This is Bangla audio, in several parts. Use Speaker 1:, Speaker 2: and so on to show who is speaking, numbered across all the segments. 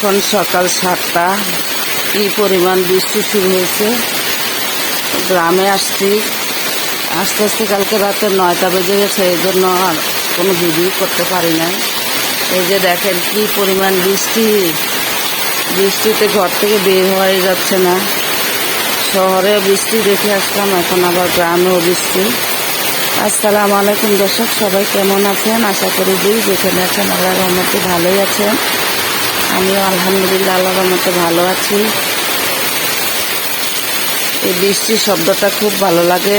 Speaker 1: এখন সকাল সাতটা। কি পরিমাণ বৃষ্টি শুরু হয়েছে? গ্রামে আসছি। আস্তে আস্তে কালকে রাতে নয়টা বেজে গেছে, এই জন্য আর কোনো ভিডিও করতে পারি নাই। এই যে দেখেন কি পরিমাণ বৃষ্টি। বৃষ্টিতে ঘর থেকে বের হয়ে যাচ্ছে না। শহরে বৃষ্টি দেখে আসলাম, এখন আবার গ্রামেও বৃষ্টি। আসসালামু আলাইকুম দর্শক, সবাই কেমন আছেন? আশা করি যে যেখানে আছেন আল্লাহ রহমতে ভালোই আছেন। আমিও আলহামদুলিল্লাহ আল্লাহ মতো ভালো আছি। এই বৃষ্টির শব্দটা খুব ভালো লাগে।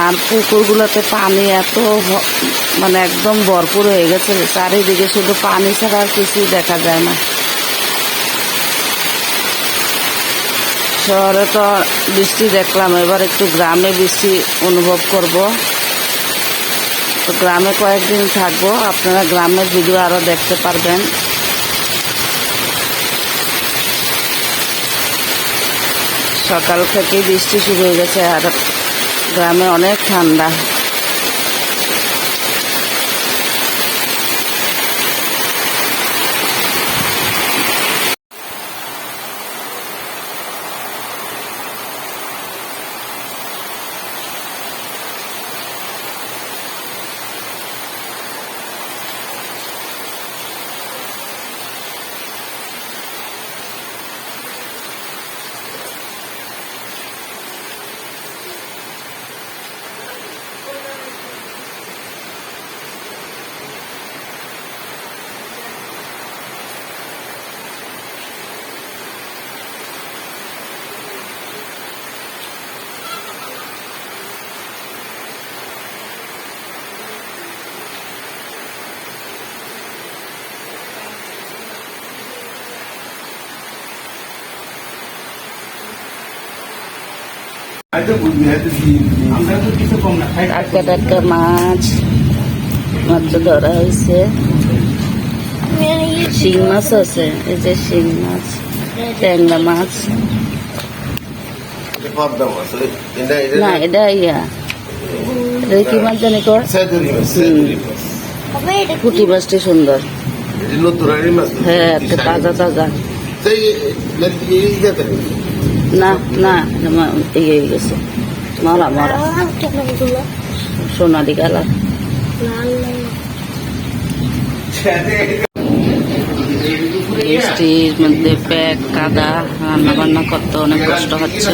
Speaker 1: আর পুকুরগুলোতে পানি এত মানে একদম ভরপুর হয়ে গেছে। চারিদিকে শুধু পানি ছাড়া আর কিছুই দেখা যায় না। শহরে তো বৃষ্টি দেখলাম, এবার একটু গ্রামে বৃষ্টি অনুভব করব। তো গ্রামে কয়েকদিন থাকব, আপনারা গ্রামের ভিডিও আরও দেখতে পারবেন। সকাল থেকে বৃষ্টি শুরু হয়ে গেছে আর গ্রামে অনেক ঠান্ডা। টাটকা টাটকা মাছ মাত্র ধরা হয়েছে। শিং মাছ আছে এই যে শিং মাছ ট্যাংরা মাছ। না এটা ইয়া। এটা কি মাছ জানি কর পুঁটি মাছটি সুন্দর। হ্যাঁ একটা তাজা তাজা। না না ইয়ে হয়ে গেছে মরা মরা। সোনালি কালার বৃষ্টির মধ্যে প্যাক, কাদা রান্না বান্না করতে অনেক কষ্ট হচ্ছে।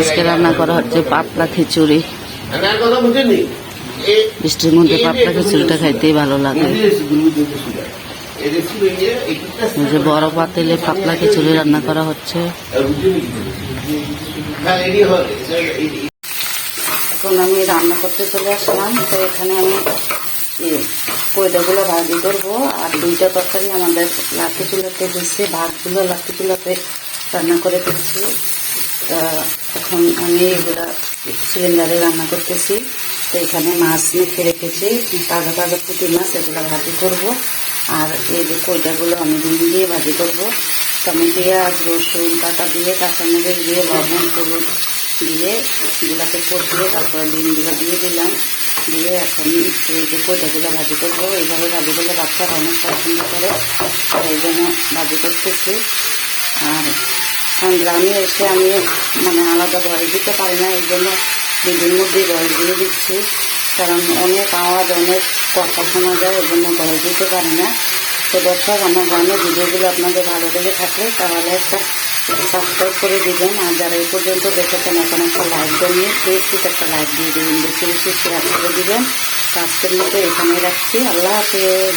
Speaker 1: আজকে রান্না করা হচ্ছে পাতলা খিচুড়ি। বৃষ্টির মধ্যে পাতলা খিচুড়িটা খাইতেই ভালো লাগে। যে বড় পাতিলে পাতলা খিচুড়ি রান্না করা হচ্ছে। এখন আমি রান্না করতে চলে আসলাম। তো এখানে আমি কয়টাগুলো ভাজি করব। আর দুইটা তরকারি আমাদের লাঠি চুলাতে দিচ্ছে ভাতগুলো লাঠি চুলাতে রান্না করে দিচ্ছি। তা এখন আমি এগুলা সিলিন্ডারে রান্না করতেছি। তো এখানে মাছ মেখে রেখেছি। তাজা তাজা পুঁটি মাছ, এগুলো ভাজি করব। আর এই যে কয়টাগুলো আমি ডিম দিয়ে ভাজি করব। তো আমি পেঁয়াজ, রসুন কাটা দিয়ে কাঁচামরিচ দিয়ে লবণ, হলুদ দিয়ে এগুলাকে কষিয়ে তারপরে ডিমগুলো দিয়ে দিলাম। দিয়ে এখন এই যে কয়টাগুলো ভাজি করব। এইভাবে ভাজি করলে বাচ্চারা অনেক পছন্দ করে। এই জন্য ভাজি করতেছি। আর এখন গ্রামে এসে আমি মানে আলাদা বয়স দিতে পারি না, এই জন্য নিজের মধ্যেই বয়স দিয়ে দিচ্ছি। কারণ অনেক আওয়াজ, অনেক কথা শোনা যায়, এই জন্য বয়স দিতে পারি না। তো দর্শক, আমার গ্রামের ভিডিওগুলো আপনাদের ভালো লেগে থাকলে তাহলে একটা সাবস্ক্রাইব করে দিবেন। আর যারা এই পর্যন্ত দেখেছেন, এখন একটা লাইক দিয়ে প্লিজ একটা লাইক দিয়ে দেবেন। বেশি বেশি শেয়ার করে দিবেন। আজকের মতো এখানে রাখছি। আল্লাহ হাফেজ।